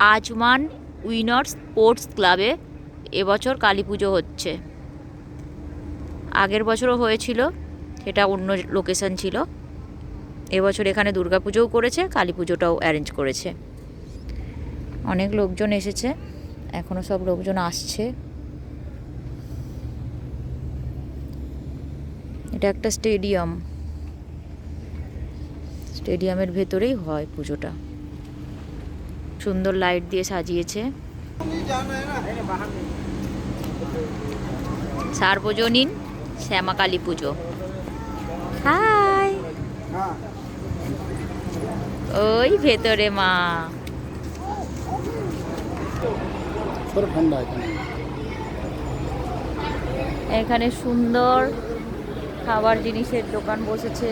Ajman winner sports ক্লাবে এবছর কালী পুজো হচ্ছে। আগের বছরও হয়েছিল, সেটা অন্য লোকেশন ছিল। এবছর এখানে দুর্গা পুজোও করেছে, কালী পুজোটাও অ্যারেঞ্জ করেছে। অনেক লোকজন এসেছে এখনও সব লোকজন আসছে। এটা একটা স্টেডিয়াম। স্টেডিয়ামের ভেতরেই হয় পুজোটা। সুন্দর লাইট দিয়ে সাজিয়েছে। সার্বজনীন শ্যামা কালী পুজো। হাই ওই ভেতরে মা। এখানে সুন্দর খাবার জিনিসের দোকান বসেছে।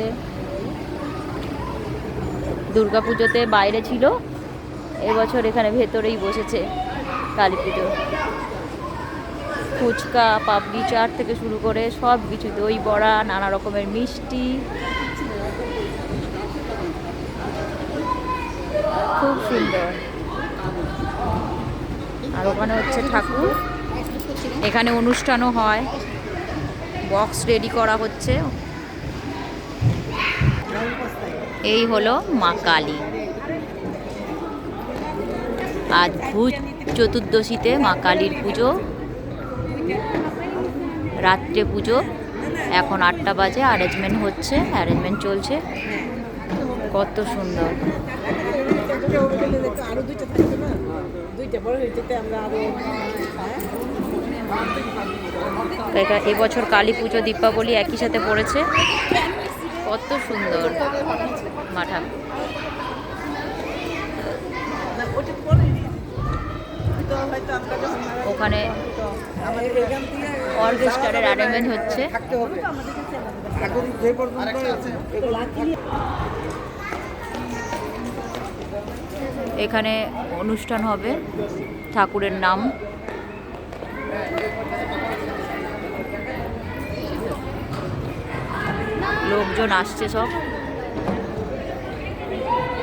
দুর্গাপুজোতে বাইরে ছিল। এবছর এখানে ভেতরেই বসেছে কালী পুজো। ফুচকা, পাপড়ি, চাট থেকে শুরু করে সব কিছু, দই, বড়া, নানা রকমের মিষ্টি। খুব সুন্দর। আর ওখানে হচ্ছে ঠাকুর। এখানে অনুষ্ঠানও হয়। বক্স রেডি করা হচ্ছে। এই হলো মা কালী। আজ ভূত চতুর্দশীতে মা কালীর পুজো, রাত্রে পুজো। এখন আটটা বাজে অ্যারেঞ্জমেন্ট হচ্ছে অ্যারেঞ্জমেন্ট চলছে। কত সুন্দর। এবছর কালী পুজো দীপাবলি একই সাথে পড়েছে। কত সুন্দর। মাঠা ওখানে অর্কেস্ট্রারের অ্যারেঞ্জমেন্ট হচ্ছে। এখানে অনুষ্ঠান হবে ঠাকুরের নাম। লোকজন আসছে সব।